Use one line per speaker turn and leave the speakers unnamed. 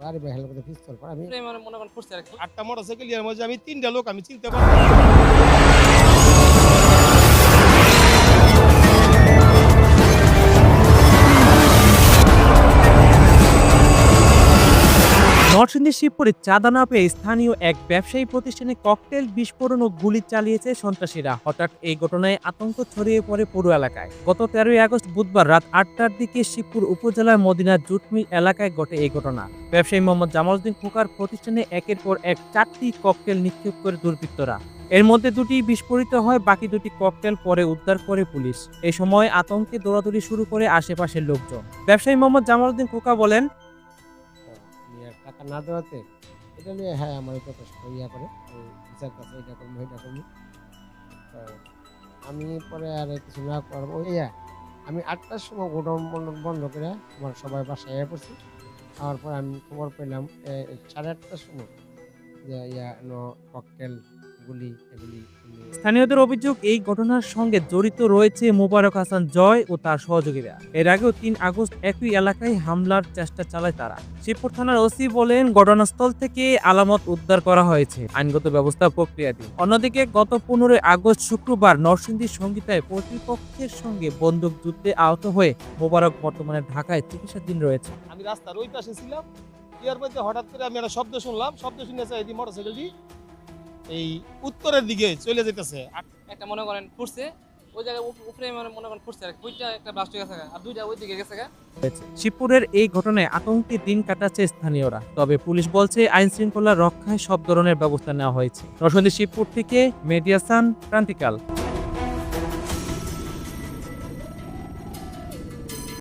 আরে ভাই হেলমেটে পিস্তল পর। আমি
মানে মনে করেন ফুটছে আর কি
আটটা মোটরসাইকেল ইয়ার মধ্যে আমি তিনটা লোক আমি চিনতে পারি
নরসিংদীর শিবপুরে চাঁদা না পেয়ে স্থানীয় এক ব্যবসায়ী প্রতিষ্ঠানে ককটেল বিস্ফোরণ ও গুলি চালিয়েছে সন্ত্রাসীরা। হঠাৎ এই ঘটনায় আতঙ্ক ছড়িয়ে পড়ে পুরো এলাকায়। গত তেরোই আগস্ট বুধবার রাত আটটার দিকে শিবপুর উপজেলার মদিনার জুটমিল এলাকায় ঘটে এই ঘটনা। ব্যবসায়ী মোহাম্মদ জামালউদ্দিন খোকার প্রতিষ্ঠানে একের পর এক চারটি ককটেল নিক্ষেপ করে দুর্বৃত্তরা। এর মধ্যে দুটি বিস্ফোরিত হয়, বাকি দুটি ককটেল পরে উদ্ধার করে পুলিশ। এই সময় আতঙ্কে দৌড়াদৌড়ি শুরু করে আশেপাশের লোকজন। ব্যবসায়ী মোহাম্মদ জামালউদ্দিন খোকা বলেন
টাকা না দেওয়াতে এটা নিয়ে হ্যাঁ আমার কত ইয়া করে। বিচার কাছে এটা করব এটা করব। আমি পরে আর কিছু না করব। ইয়া আমি আটটার সময় গোডাউন বন্ধ- করে আমার সবাই বাসায় এসে পড়ছি। আমার পর আমি খবর পেলাম সাড়ে আটটার সময় যে, ইয়া ককটেল, গুলি, এগুলি
স্থানীয়দের অভিযোগ, এই ঘটনার সঙ্গে জড়িত রয়েছে মোবারক হাসান জয় ও তার সহযোগীরা। এর আগেও তিন আগস্ট একই এলাকায় হামলার চেষ্টা চালায় তারা। শিবপুর থানার ওসি বলেন, ঘটনাস্থল থেকে আলামত উদ্ধার করা হয়েছে। আইনগত ব্যবস্থা প্রক্রিয়াধীন। অন্যদিকে, গত পনেরোই আগস্ট শুক্রবার নরসিংদী সংগীতায় প্রতিপক্ষের সঙ্গে বন্দুক যুদ্ধে আহত হয়ে মোবারক বর্তমানে ঢাকায় চিকিৎসাধীন রয়েছে।
আমি রাস্তার ওই পাশে ছিলাম। হঠাৎ করে আমি একটা শব্দ শুনলাম। শব্দ শুনে মোটরসাইকেলটি এই উত্তরের দিকে চলে যেতেছে।
একটা মনে করেন ফুটছে ওই জায়গায় উপরে মানে মনে করেন ফুটছে আর দুইটা একটা ব্লাস্ট হয়ে গেছে আর দুইটা ওই দিকে গেছে
শিবপুরের এই ঘটনায় আতঙ্কে দিন কাটাচ্ছে স্থানীয়রা তবে পুলিশ বলছে আইন শৃঙ্খলা রক্ষায় সব ধরনের ব্যবস্থা নেওয়া হয়েছে। রসন্দী শিবপুর থেকে মেডিয়াসান ক্রান্তিকাল।